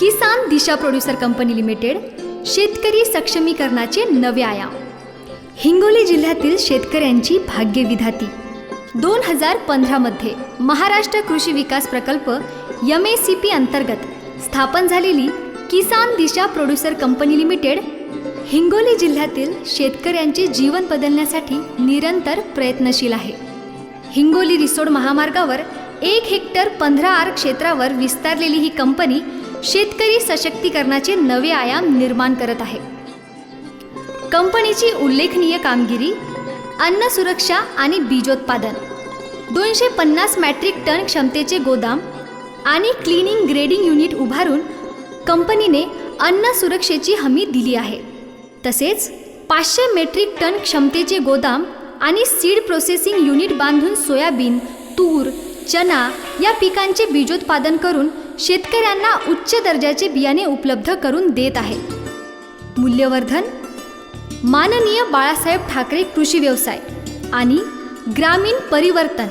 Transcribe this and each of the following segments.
Kisan Disha producer company limited शेतकरी सक्षमीकरणाचे नवे आयाम. हिंगोली जिल्ह्यातील शेतकऱ्यांची भाग्यविधाती. दोन हजार पंधरामध्ये महाराष्ट्र कृषी विकास प्रकल्प यम ए सी पी अंतर्गत स्थापन झालेली Kisan Disha producer company limited Hingoli जिल्ह्यातील शेतकऱ्यांचे जीवन बदलण्यासाठी निरंतर प्रयत्नशील आहे. हिंगोली रिसोड महामार्गावर एक हेक्टर पंधरा आर क्षेत्रावर विस्तारलेली ही कंपनी शेतकरी सशक्तीकरणाचे नवे आयाम निर्माण करत आहे. कंपनीची उल्लेखनीय कामगिरी अन्न सुरक्षा आणि बीजोत्पादन दोनशे पन्नास मॅट्रिक टन क्षमतेचे गोदाम आणि क्लिनिंग ग्रेडिंग युनिट उभारून कंपनीने अन्न सुरक्षेची हमी दिली आहे. तसेच पाचशे मेट्रिक टन क्षमतेचे गोदाम आणि सीड प्रोसेसिंग युनिट बांधून सोयाबीन तूर चना या पिकांचे बीजोत्पादन करून शेतकऱ्यांना उच्च दर्जाचे बियाणे उपलब्ध करून देत आहे. मूल्यवर्धन माननीय बाळासाहेब ठाकरे कृषी व्यवसाय आणि ग्रामीण परिवर्तन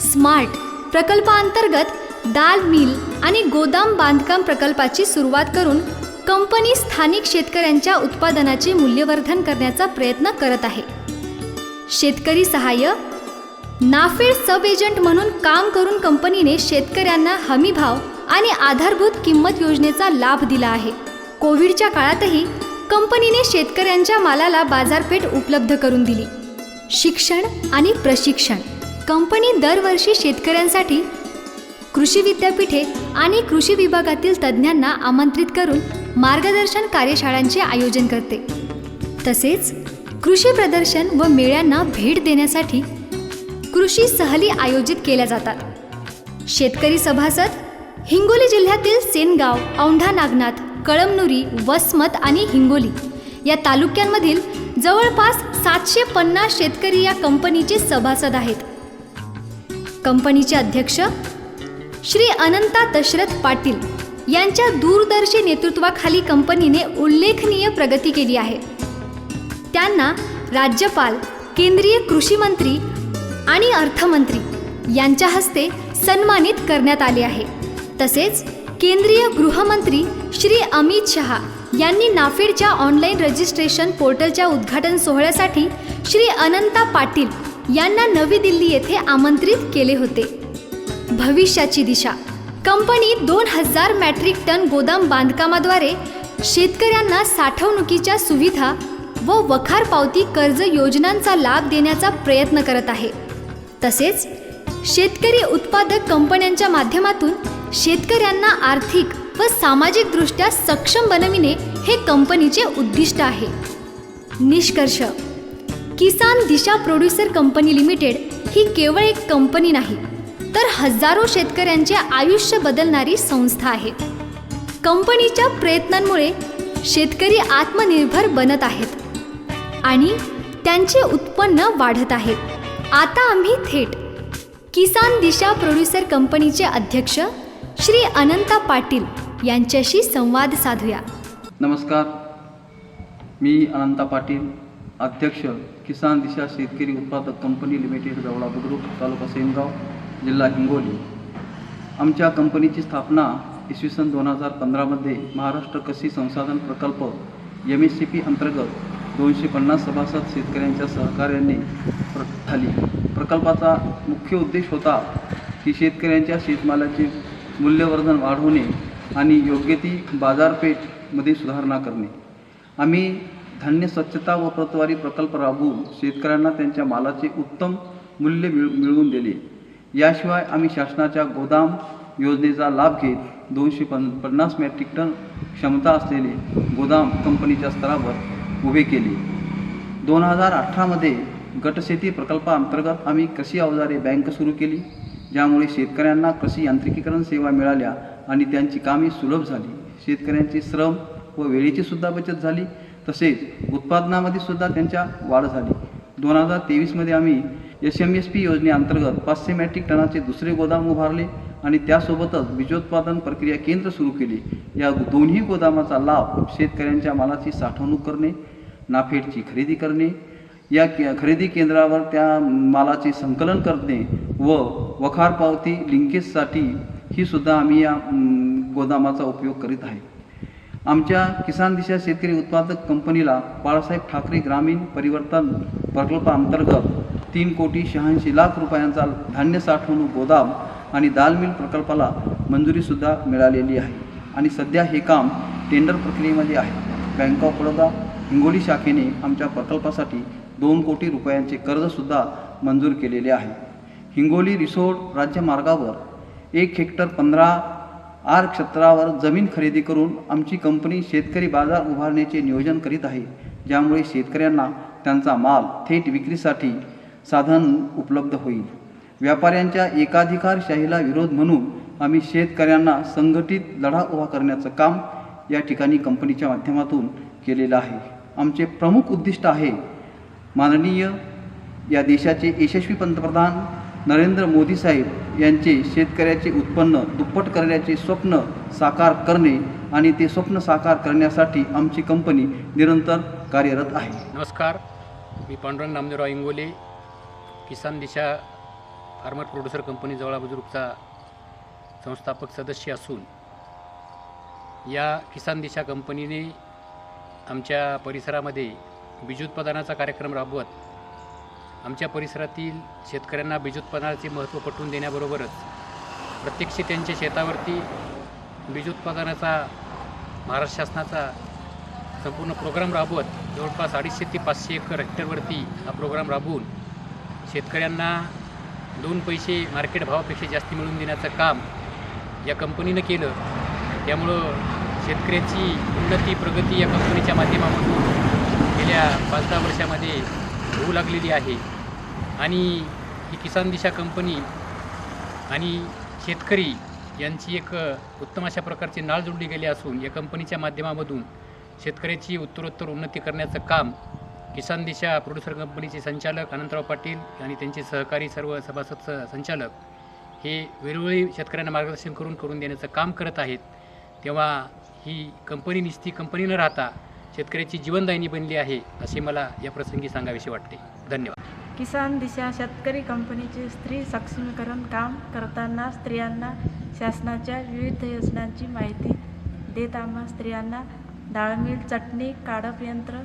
स्मार्ट प्रकल्पांतर्गत दाल मिल आणि गोदाम बांधकाम प्रकल्पाची सुरुवात करून कंपनी स्थानिक शेतकऱ्यांच्या उत्पादनाचे मूल्यवर्धन करण्याचा प्रयत्न करत आहे. शेतकरी सहाय्य नाफेड सब एजंट म्हणून काम करून कंपनीने शेतकऱ्यांना हमीभाव आणि आधारभूत किंमत योजनेचा लाभ दिला आहे. कोविडच्या काळातही कंपनीने शेतकऱ्यांच्या मालाला बाजारपेठ उपलब्ध करून दिली. शिक्षण आणि प्रशिक्षण. कंपनी दरवर्षी शेतकऱ्यांसाठी कृषी विद्यापीठे आणि कृषी विभागातील तज्ज्ञांना आमंत्रित करून मार्गदर्शन कार्यशाळांचे आयोजन करते. तसेच कृषी प्रदर्शन व मेळ्यांना भेट देण्यासाठी कृषी सहली आयोजित केल्या जातात. शेतकरी सभासद हिंगोली जिल्ह्यातील सेनगाव औंढा नागनाथ कळमनुरी वसमत आणि हिंगोली या तालुक्यांमधील जवळपास सातशे पन्नास शेतकरी या कंपनीचे सभासद आहेत. कंपनीचे अध्यक्ष श्री अनंता दशरथ पाटील यांच्या दूरदर्शी नेतृत्वाखाली कंपनीने उल्लेखनीय प्रगती केली आहे. त्यांना राज्यपाल केंद्रीय कृषी मंत्री आणि अर्थमंत्री यांच्या हस्ते सन्मानित करण्यात आले आहे. तसेच केंद्रीय गृहमंत्री श्री अमित शहा यांनी नाफेडच्या ऑनलाईन रजिस्ट्रेशन पोर्टलच्या उद्घाटन सोहळ्यासाठी श्री अनंता पाटील यांना नवी दिल्ली येथे आमंत्रित केले होते. भविष्याची दिशा. कंपनी दोन हजार मॅट्रिक टन गोदाम बांधकामाद्वारे शेतकऱ्यांना साठवणुकीच्या सुविधा व वखार पावती कर्ज योजनांचा लाभ देण्याचा प्रयत्न करत आहे. तसेच शेतकरी उत्पादक कंपन्यांच्या माध्यमातून शेतकऱ्यांना आर्थिक व सामाजिकदृष्ट्या सक्षम बनविणे हे कंपनीचे उद्दिष्ट आहे. निष्कर्ष. Kisan Disha producer company limited ही केवळ एक कंपनी नाही तर हजारो शेतकऱ्यांचे आयुष्य बदलणारी संस्था आहे. कंपनीच्या प्रयत्नांमुळे शेतकरी आत्मनिर्भर बनत आहेत आणि त्यांचे उत्पन्न वाढत आहे. आता आम्ही थेट किसान दिशा प्रोड्युसर कंपनीचे अध्यक्ष श्री अनंता पाटील यांच्याशी संवाद साधूया. नमस्कार. मी अनंता पाटील अध्यक्ष किसान दिशा शेतकरी उत्पादक कंपनी लिमिटेड जवळा बुद्रुक तालुका सेनगाव जिल्हा हिंगोली. आमच्या कंपनीची स्थापना इसवी सन दोन हजार पंधरामध्ये महाराष्ट्र कृषी संसाधन प्रकल्प एम एस सी पी अंतर्गत दोनशे पन्नास सभासद शेतकऱ्यांच्या सहकार्याने प्र झाली. प्रकल्पाचा मुख्य उद्देश होता की शेतकऱ्यांच्या शेतमालाचे मूल्यवर्धन वाढवणे आणि योग्य ती बाजारपेठमध्ये सुधारणा करणे. आम्ही धान्य स्वच्छता व प्रतवारी प्रकल्प राबवून शेतकऱ्यांना त्यांच्या मालाचे उत्तम मूल्य मिळ मिळवून दिले. याशिवाय आम्ही शासनाच्या गोदाम योजनेचा लाभ घेत दोनशे पन पन्नास मेट्रिक टन क्षमता असलेले गोदाम कंपनीच्या स्तरावर उभे केले. दोन हजार अठरामध्ये गटशेती प्रकल्पाअंतर्गत आम्ही कृषी अवजारे बँक सुरू केली. ज्यामुळे शेतकऱ्यांना कृषी यांत्रिकीकरण सेवा मिळाल्या आणि त्यांची कामे सुलभ झाली. शेतकऱ्यांचे श्रम व वेळेची सुद्धा बचत झाली. तसेच उत्पादनामध्ये सुद्धा त्यांच्या वाढ झाली. दोन हजार तेवीसमध्ये आम्ही एस एम एस पी योजनेअंतर्गत पाचशे मॅट्रिक टनाचे दुसरे गोदाम उभारले आणि त्यासोबतच बीजोत्पादन प्रक्रिया केंद्र सुरू केले. या दोन्ही गोदामाचा लाभ शेतकऱ्यांच्या मालाची साठवणूक करणे नाफेडची खरेदी करणे या के खरेदी केंद्रावर त्या मालाचे संकलन करणे व वखार पावती लिंकेजसाठी ही सुद्धा आम्ही या गोदामाचा उपयोग करीत आहे. आमच्या किसान दिशा शेतकरी उत्पादक कंपनीला बाळासाहेब ठाकरे ग्रामीण परिवर्तन प्रकल्पाअंतर्गत तीन कोटी शहाऐंशी लाख रुपयांचा धान्य साठवणूक गोदाम आणि दाल मिल प्रकल्पाला मंजुरीसुद्धा मिळालेली आहे. आणि सध्या हे काम टेंडर प्रक्रियेमध्ये आहे. बँक ऑफ बडोदा हिंगोली शाखेने आमच्या प्रकल्पासाठी दोन कोटी रुपयांचे कर्जसुद्धा मंजूर केलेले आहे. हिंगोली रिसोड राज्यमार्गावर एक हेक्टर पंधरा आर क्षेत्रावर जमीन खरेदी करून आमची कंपनी शेतकरी बाजार उभारण्याचे नियोजन करीत आहे. ज्यामुळे शेतकऱ्यांना त्यांचा माल थेट विक्रीसाठी साधन उपलब्ध होईल. व्यापाऱ्यांच्या एकाधिकारशाहीला विरोध म्हणून आम्ही शेतकऱ्यांना संघटित लढा उभा करण्याचं काम या ठिकाणी कंपनीच्या माध्यमातून केलेलं आहे. आमचे प्रमुख उद्दिष्ट आहे माननीय या देशाचे यशस्वी पंतप्रधान नरेंद्र मोदी साहेब यांचे शेतकऱ्याचे उत्पन्न दुप्पट करण्याचे स्वप्न साकार करणे आणि ते स्वप्न साकार करण्यासाठी आमची कंपनी निरंतर कार्यरत आहे. नमस्कार. मी Pandurang Namdevrao Ingole Kisan Disha farmer producer company Jawala बुजुर्गचा संस्थापक सदस्य असून या किसान दिशा कंपनीने आमच्या परिसरामध्ये बीज उत्पादनाचा कार्यक्रम राबवत आमच्या परिसरातील शेतकऱ्यांना बीजोत्पादनाचे महत्त्व पटवून देण्याबरोबरच प्रत्यक्ष त्यांच्या शेतावरती बीज उत्पादनाचा महाराष्ट्र शासनाचा संपूर्ण प्रोग्राम राबवत जवळपास अडीचशे ते पाचशे एकर हेक्टरवरती हा प्रोग्राम राबवून शेतकऱ्यांना दोन पैसे मार्केट भावापेक्षा जास्त मिळवून देण्याचं काम या कंपनीनं केलं. त्यामुळं शेतकऱ्याची उन्नती प्रगती या कंपनीच्या माध्यमामधून गेल्या पाच दहा वर्षामध्ये होऊ लागलेली आहे. आणि ही किसान दिशा कंपनी आणि शेतकरी यांची एक उत्तम अशा प्रकारची नाळ जोडली गेली असून या कंपनीच्या माध्यमामधून शेतकऱ्याची उत्तरोत्तर उन्नती करण्याचं काम किसान दिशा प्रोड्युसर कंपनीचे संचालक अनंतराव पाटील आणि त्यांचे सहकारी सर्व सभासद संचालक हे वेळोवेळी शेतकऱ्यांना मार्गदर्शन करून करून देण्याचं काम करत आहेत. तेव्हा ही कंपनी निस्ती कंपनी न राहता शेतकऱ्याची जीवनदायिनी बनली आहे असे मला या प्रसंगी सांगावेसे वाटते. धन्यवाद. किसान दिशा शेतकरी कंपनीचे स्त्री सक्षमीकरण काम करताना स्त्रियांना शासनाच्या विविध योजनांची माहिती देत आम्हा स्त्रियांना डाळ मिल चटणी काढप यंत्र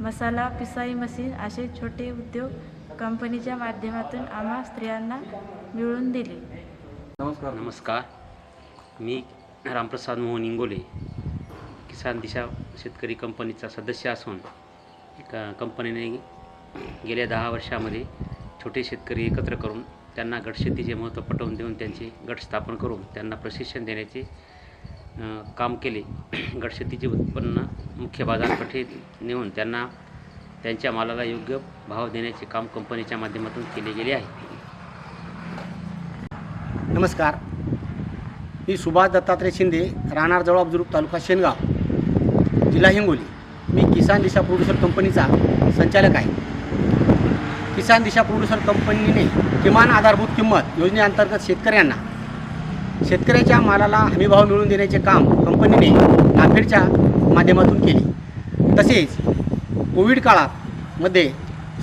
मसाला पिसाई मशीन असे छोटे उद्योग कंपनीच्या माध्यमातून आम्हा स्त्रियांना मिळवून दिले. नमस्कार. नमस्कार. मी रामप्रसाद मोहन इंगोले. किसान दिशा शेतकरी कंपनीचा सदस्य असून क कंपनीने गेल्या दहा वर्षामध्ये छोटे शेतकरी एकत्र करून त्यांना गटशेतीचे महत्त्व पटवून देऊन त्यांचे गट स्थापन करून त्यांना प्रशिक्षण देण्याचे काम केले. गटशेतीचे उत्पन्न मुख्य बाजारपेठेत नेऊन त्यांना त्यांच्या मालाला योग्य भाव देण्याचे काम कंपनीच्या माध्यमातून केले गेले आहे. नमस्कार. मी सुभाष दत्तात्रय शिंदे राहणार जवळ अब्जुरूप तालुका शेनगाव. जिल्हा हिंगोली. मी किसान दिशा प्रोड्युसर कंपनीचा संचालक आहे. किसान दिशा प्रोड्युसर कंपनीने किमान आधारभूत किंमत योजनेअंतर्गत शेतकऱ्यांना शेतकऱ्याच्या मालाला हमीभाव मिळवून देण्याचे काम कंपनीने नाफेडच्या माध्यमातून केले. तसेच कोविड काळात मध्ये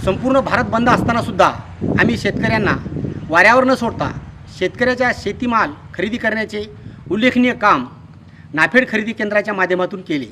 संपूर्ण भारत बंद असतानासुद्धा आम्ही शेतकऱ्यांना वाऱ्यावर न सोडता शेतकऱ्याच्या शेतीमाल खरेदी करण्याचे उल्लेखनीय काम नाफेड खरेदी केंद्राच्या माध्यमातून केले.